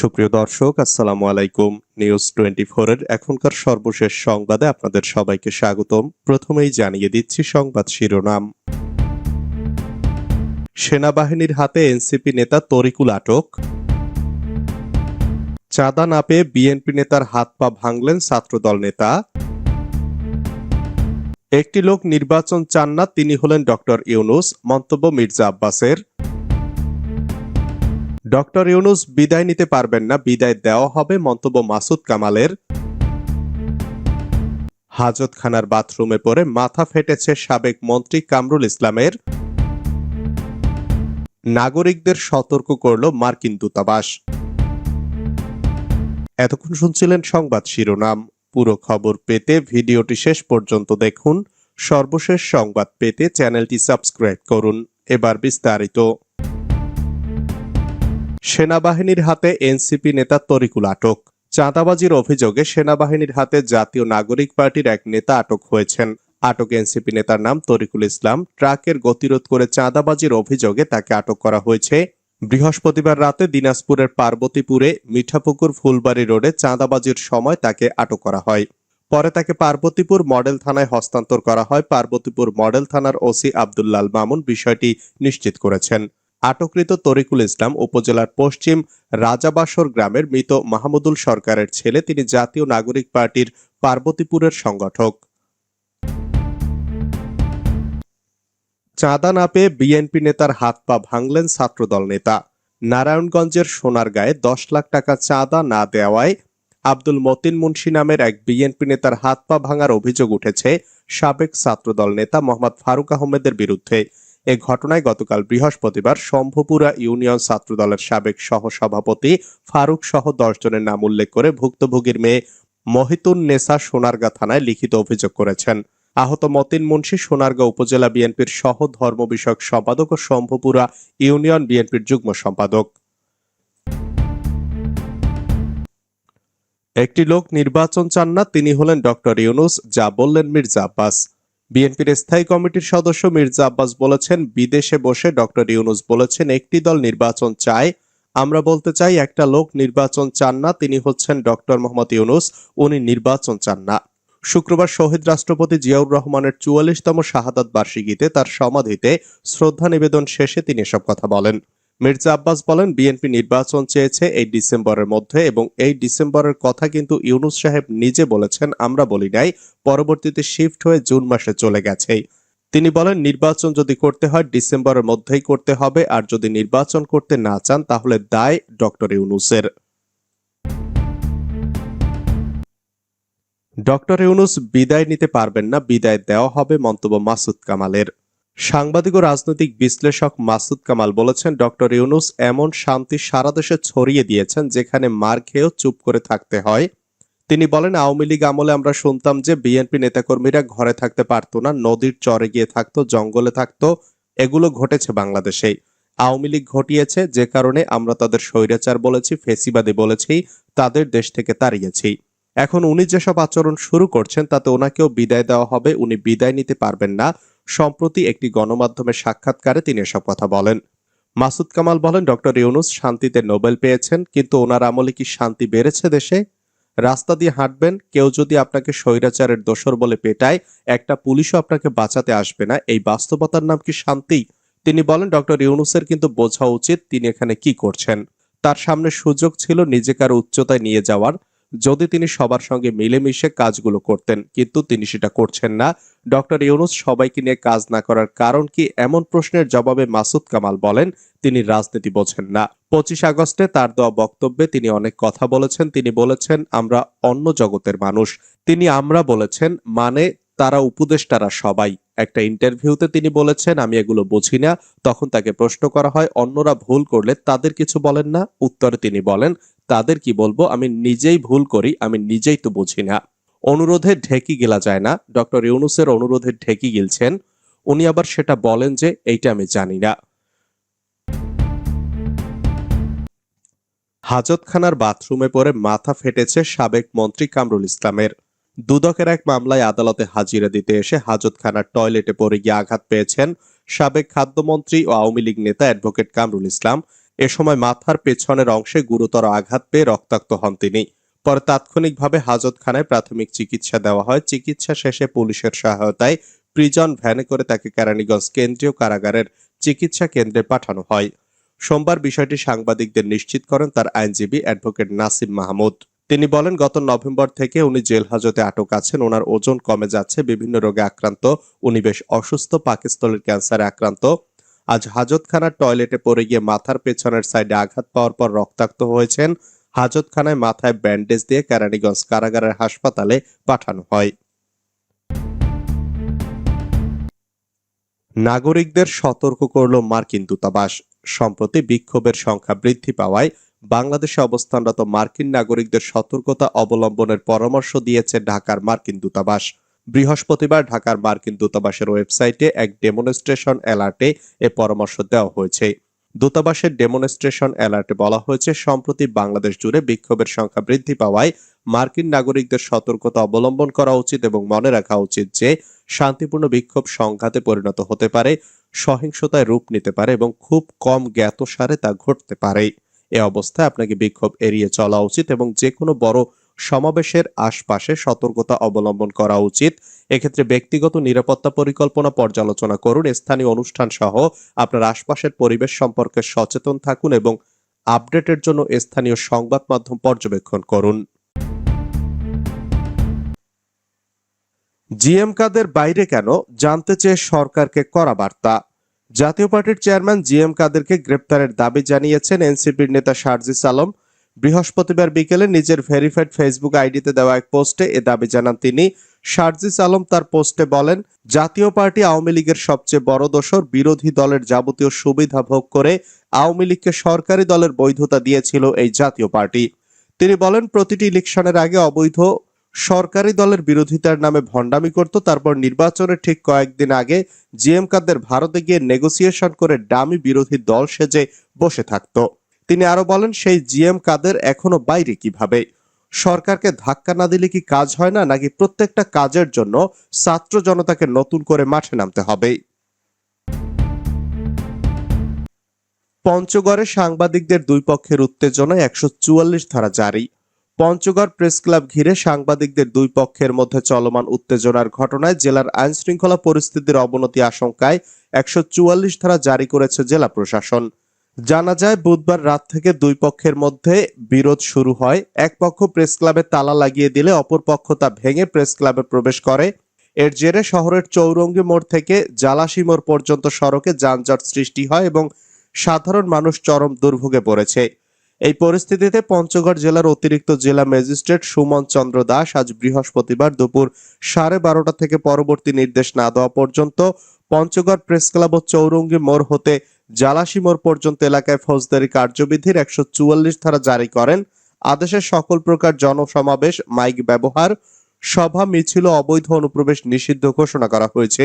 সুপ্রিয় দর্শক, আসসালামু আলাইকুম। নিউজ টোয়েন্টি এর এখনকার সর্বশেষ সংবাদে আপনাদের সবাইকে স্বাগতম। প্রথমেই জানিয়ে দিচ্ছি সংবাদ শিরোনাম। সেনাবাহিনীর হাতে এনসিপি নেতা তরিকুল আটক। চাঁদা না পেয়ে বিএনপি নেতার হাত পা ভাঙলেন ছাত্রদল নেতা। একটি লোক নির্বাচন চান না, তিনি হলেন ডক্টর ইউনুস, মন্তব্য মির্জা আব্বাসের। ডক্টর ইউনুস বিদায় নিতে পারবেন না, বিদায় দেওয়া হবে মন্তব্য মাসুদ কামালের। হাজতখানার বাথরুমে পড়ে মাথা ফেটেছে সাবেক মন্ত্রী কামরুল ইসলামের। নাগরিকদের সতর্ক করল মার্কিন দূতাবাস। এতক্ষণ শুনছিলেন সংবাদ শিরোনাম। পুরো খবর পেতে ভিডিওটি শেষ পর্যন্ত দেখুন। সর্বশেষ সংবাদ পেতে চ্যানেলটি সাবস্ক্রাইব করুন। এবার বিস্তারিত। সেনাবাহিনীর হাতে এনসিপি নেতা তরিকুল আটক। চাঁদাবাজির অভিযোগে সেনাবাহিনীর হাতে জাতীয় নাগরিক পার্টির এক নেতা আটক হয়েছেন। আটক এনসিপি নেতার নাম তরিকুল ইসলাম। ট্রাকের গতিরোধ করে চাঁদাবাজির অভিযোগে তাকে আটক করা হয়েছে। বৃহস্পতিবার রাতে দিনাজপুরের পার্বতীপুরে মিঠাপুকুর ফুলবাড়ি রোডে চাঁদাবাজির সময় তাকে আটক করা হয়। পরে তাকে পার্বতীপুর মডেল থানায় হস্তান্তর করা হয়। পার্বতীপুর মডেল থানার ওসি আবদুল্লাল মামুন বিষয়টি নিশ্চিত করেছেন। আটককৃত তরিকুল ইসলাম উপজেলার পশ্চিম রাজাবাসর গ্রামের মৃত মাহমুদুল সরকারের ছেলে, তিনি জাতীয় নাগরিক পার্টির পার্বতীপুরের সংগঠক। চাঁদা না পেয়ে বিএনপি নেতার হাত পা ভাঙলেন ছাত্রদল নেতা। নারায়ণগঞ্জের সোনারগাঁয়ে দশ লাখ টাকা চাঁদা না দেওয়ায় আব্দুল মতিন মুন্সি নামের এক বিএনপি নেতার হাত পা ভাঙার অভিযোগ উঠেছে সাবেক ছাত্রদল নেতা মোহাম্মদ ফারুক আহমেদের বিরুদ্ধে। এ ঘটনায় গতকাল বৃহস্পতিবার শম্ভুপুরা ইউনিয়ন ছাত্রদলের সাবেক সহসভাপতি ফারুক সহ দশ জনের নাম উল্লেখ করে ভুক্তভোগীর মেয়ে মহিতুন নেসা সোনারগাঁ থানায় লিখিত অভিযোগ করেছেন। আহত মতিন মুন্সি সোনারগাঁ উপজেলা বিএনপির সহ ধর্ম বিষয়ক সম্পাদক ও শম্ভুপুরা ইউনিয়ন বিএনপির যুগ্ম সম্পাদক। একটি লোক নির্বাচন চান না, তিনি হলেন ডক্টর ইউনুস, যা বললেন মির্জা আব্বাস। বিএনপির স্থায়ী কমিটির সদস্য মির্জা আব্বাস বলেছেন, বিদেশে বসে ডক্টর ইউনুস বলেছেন, একটি দল নির্বাচন চায়। আমরা বলতে চাই, একটা লোক নির্বাচন চান না, তিনি হচ্ছেন ডক্টর মোহাম্মদ ইউনুস, উনি নির্বাচন চান না। শুক্রবার শহীদ রাষ্ট্রপতি জিয়াউর রহমানের চুয়াল্লিশতম শাহাদাত বার্ষিকীতে তার সমাধিতে শ্রদ্ধা নিবেদন শেষে তিনি এসব কথা বলেন। মির্জা আব্বাস বলেন, বিএনপি নির্বাচন চেয়েছে এই ডিসেম্বরের মধ্যে এবং এই ডিসেম্বরের কথা কিন্তু ইউনুস সাহেব নিজে বলেছেন, আমরা বলি নাই, পরবর্তীতে শিফট হয়ে জুন মাসে চলে গেছে তিনি বলেন, নির্বাচন যদি করতে হয়, ডিসেম্বরের মধ্যেই করতে হবে, আর যদি নির্বাচন করতে না চান, তাহলে দায় ডক্টর ইউনুসের। ডক্টর ইউনুস, বিদায় নিতে পারবেন না, বিদায় দেওয়া হবে মন্তব্য মাসুদ কামালের। সাংবাদিক ও রাজনৈতিক বিশ্লেষক মাসুদ কামাল বলেছেন, ডক্টর ইউনুস এমন শান্তি সারা দেশে ছড়িয়ে দিয়েছেন যেখানে মার খেয়েও চুপ করে থাকতে হয়। তিনি বলেন, আওয়ামী লীগ আমলে আমরা শুনতাম যে বিএনপি নেতাকর্মীরা ঘরে থাকতে পারতো না, নদীর চরে গিয়ে থাকতো, জঙ্গলে থাকতো, এগুলো ঘটেছে বাংলাদেশে আওয়ামী লীগ ঘটিয়েছে, যে কারণে আমরা তাদের স্বৈরাচার বলেছি, ফেসিবাদী বলেছি, তাদের দেশ থেকে তাড়িয়েছি। এখন উনি যেসব আচরণ শুরু করছেন, তাতে ওনাকেও বিদায় দেওয়া হবে, উনি বিদায় নিতে পারবেন না। সম্প্রতি একটি গণমাধ্যমের সাক্ষাৎকারে তিনি এসব কথা বলেন। মাসুদ কামাল বলেন, ডক্টর ইউনুস শান্তিতে নোবেল পেয়েছেন, কিন্তু ওনার আমলে কি শান্তি বেড়েছে দেশে? রাস্তা দিয়ে হাঁটবেন, কেউ যদি আপনাকে স্বৈরাচারের দোসর বলে পেটায়, একটা পুলিশও আপনাকে বাঁচাতে আসবে না, এই বাস্তবতার নাম কি শান্তি? তিনি বলেন, ডক্টর ইউনুসের কিন্তু বোঝা উচিত তিনি এখানে কি করছেন। তার সামনে সুযোগ ছিল নিজেকে আরও উচ্চতায় নিয়ে যাওয়ার যদি তিনি সবার সঙ্গে মিলেমিশে কাজগুলো করতেন, কিন্তু তিনি সেটা করছেন না। ডক্টর ইউনুস সবাইকে নিয়ে কাজ না করার কারণ কি এমন প্রশ্নের জবাবে মাসুদ কামাল বলেন, তিনি রাজনীতি বোঝেন না। পঁচিশ আগস্টে তার দেওয়া বক্তব্যে তিনি অনেক কথা বলেছেন। তিনি বলেছেন, আমরা অন্য জগতের মানুষ। তিনি আমরা বলেছেন মানে তারা উপদেষ্টারা সবাই। একটা ইন্টারভিউতে তিনি বলেছেন, আমি এগুলো বুঝি না। তখন তাকে প্রশ্ন করা হয়, অন্যরা ভুল করলে তাদের কিছু বলেন না? উত্তরে তিনি বলেন, তাদের কি বলব? আমি নিজেই ভুল করি, আমি নিজেই তো বুঝি না। অনুরোধে ঢেকি গেলা যায় না। ডক্টর ইউনুসের অনুরোধে ঢেকি গিলছেন। উনি আবার সেটা বলেন যে, এইটা আমি জানি না। হাজতখানার বাথরুমে পড়ে মাথা ফেটেছে সাবেক মন্ত্রী কামরুল ইসলামের। দুদকের এক মামলায় আদালতে হাজিরা দিতে এসে হাজতখানার টয়লেটে পড়ে গিয়ে আঘাত পেয়েছেন সাবেক খাদ্যমন্ত্রী ও আওয়ামী লীগ নেতা অ্যাডভোকেট কামরুল ইসলাম। এ সময় মাথার পেছনের অংশে গুরুতর আঘাত পেয়ে রক্তাক্ত হন তিনি। পরে তাৎক্ষণিকভাবে হাজতখানায় প্রাথমিক চিকিৎসা দেওয়া হয়। চিকিৎসা শেষে পুলিশের সহায়তায় প্রিজন ভ্যানে করে তাকে কেরানীগঞ্জ কেন্দ্রীয় কারাগারের চিকিৎসা কেন্দ্রে পাঠানো হয়। সোমবার বিষয়টি সাংবাদিকদের নিশ্চিত করেন তার আইনজীবী অ্যাডভোকেট নাসিম মাহমুদ। তিনি বলেন, গত নভেম্বর থেকে উনি জেল হাজতে আটক আছেন। ওনার ওজন কমে যাচ্ছে, বিভিন্ন রোগে আক্রান্ত। উনি বেশ অসুস্থ পাকিস্তলের ক্যান্সারে আক্রান্ত। আজ হাজতখানার টয়লেটে পড়ে গিয়ে মাথার পেছনের সাইডে আঘাত পাওয়ার পর রক্তাক্ত হয়েছেন। হাজতখানায় মাথায় ব্যান্ডেজ দিয়ে কেরানীগঞ্জ কারাগারের হাসপাতালে পাঠানো হয়। নাগরিকদের সতর্ক করল মার্কিন দূতাবাস। সম্প্রতি বিক্ষোভের সংখ্যা বৃদ্ধি পাওয়ায় বাংলাদেশে অবস্থানরত মার্কিন নাগরিকদের সতর্কতা অবলম্বনের পরামর্শ দিয়েছে ঢাকার মার্কিন দূতাবাস। বৃহস্পতিবার ঢাকার মার্কিন দূতাবাসের ওয়েবসাইটে এক ডেমনস্ট্রেশন অ্যালার্টে এ পরামর্শ দেওয়া হয়েছে। দূতাবাসের ডেমনস্ট্রেশন অ্যালার্টে বলা হয়েছে, সম্প্রতি বাংলাদেশ জুড়ে বিক্ষোভের সংখ্যা বৃদ্ধি পাওয়ায় মার্কিন নাগরিকদের সতর্কতা অবলম্বন করা উচিত এবং মনে রাখা উচিত যে শান্তিপূর্ণ বিক্ষোভ সংঘাতে পরিণত হতে পারে, সহিংসতায় রূপ নিতে পারে এবং খুব কম জ্ঞাতসারে তা ঘটতে পারে। এ অবস্থায় আপনাকে বিক্ষোভ এড়িয়ে চলা উচিত এবং যে কোনো বড় সমাবেশের আশপাশে সতর্কতা অবলম্বন করা উচিত। এক্ষেত্রে ব্যক্তিগত নিরাপত্তা পরিকল্পনা পর্যালোচনা করুন, স্থানীয় অনুষ্ঠান সহ আপনার আশপাশের পরিবেশ সম্পর্কে সচেতন থাকুন এবং আপডেটের জন্য স্থানীয় সংবাদ মাধ্যম পর্যবেক্ষণ করুন। জিএম কাদের বাইরে কেন? জানতে চেয়ে সরকারকে করা বার্তা। জাতীয় পার্টির চেয়ারম্যান জি এম কাদেরকে গ্রেপ্তারের দাবি জানিয়েছেন এনসিপির নেতা শারজিস আলম। বৃহস্পতিবার বিকেলে নিজের ভেরিফাইড ফেসবুক আইডিতে দেওয়া এক পোস্টে এ দাবি জানান তিনি। শারজিস আলম তার পোস্টে বলেন, জাতীয় পার্টি আওয়ামী লীগের সবচেয়ে বড় দোসর বিরোধী দলের যাবতীয় সুবিধা ভোগ করে আওয়ামী লীগকে সরকারি দলের বৈধতা দিয়েছিল এই জাতীয় পার্টি। তিনি বলেন, প্রতিটি ইলেকশনের আগে অবৈধ সরকারি দলের বিরোধিতার নামে ভণ্ডামি করত, তারপর নির্বাচনের ঠিক কয়েকদিন আগে জিএম কাদের ভারতে গিয়ে নেগোসিয়েশন করে ডামি বিরোধী দল সেজে বসে থাকত। তিনি আরও বলেন, সেই জিএম কাদের এখনও বাইরে কীভাবে? সরকারকে ধাক্কা না দিলে কি কাজ হয় না, নাকি প্রত্যেকটা কাজের জন্য ছাত্র জনতাকে নতুন করে মাঠে নামতে হবে? পঞ্চগড়ে সাংবাদিকদের দুই পক্ষের উত্তেজনায় একশো চুয়াল্লিশ ধারা জারি। পঞ্চগড় প্রেস ক্লাব ঘিরে সাংবাদিকদের দুই পক্ষের মধ্যে চলমান উত্তেজনার ঘটনায় জেলার আইন শৃঙ্খলা পরিস্থিতির অবনতি আশঙ্কায় একশো চুয়াল্লিশ ধারা জারি করেছে জেলা প্রশাসন। জানা যায়, বুধবার রাত থেকে দুই পক্ষের মধ্যে বিরোধ শুরু হয়। এক পক্ষ প্রেস ক্লাবে তালা লাগিয়ে দিলে, অপর পক্ষ তা ভেঙে প্রেস ক্লাবে প্রবেশ করে। এর জেরে শহরের চৌরঙ্গি মোড় থেকে জালাশি মোড় পর্যন্ত সড়কে যানজট সৃষ্টি হয় এবং সাধারণ মানুষ চরম দুর্ভোগে পড়েছে। এই পরিস্থিতিতে পঞ্চগড় জেলার অতিরিক্ত জেলা ম্যাজিস্ট্রেট সুমন চন্দ্র দাস আজ বৃহস্পতিবার দুপুর সাড়ে বারোটা থেকে পরবর্তী নির্দেশ না দেওয়া পর্যন্ত পঞ্চগড় প্রেস ক্লাব ও চৌরঙ্গি মোড় হতে জালাশি মোড় পর্যন্ত এলাকায় ফৌজদারি কার্যবিধির একশো চুয়াল্লিশ ধারা জারি করেন। আদেশে সকল প্রকার জনসমাবেশ, মাইক ব্যবহার, সভা, মিছিল অবৈধ অনুপ্রবেশ নিষিদ্ধ ঘোষণা করা হয়েছে।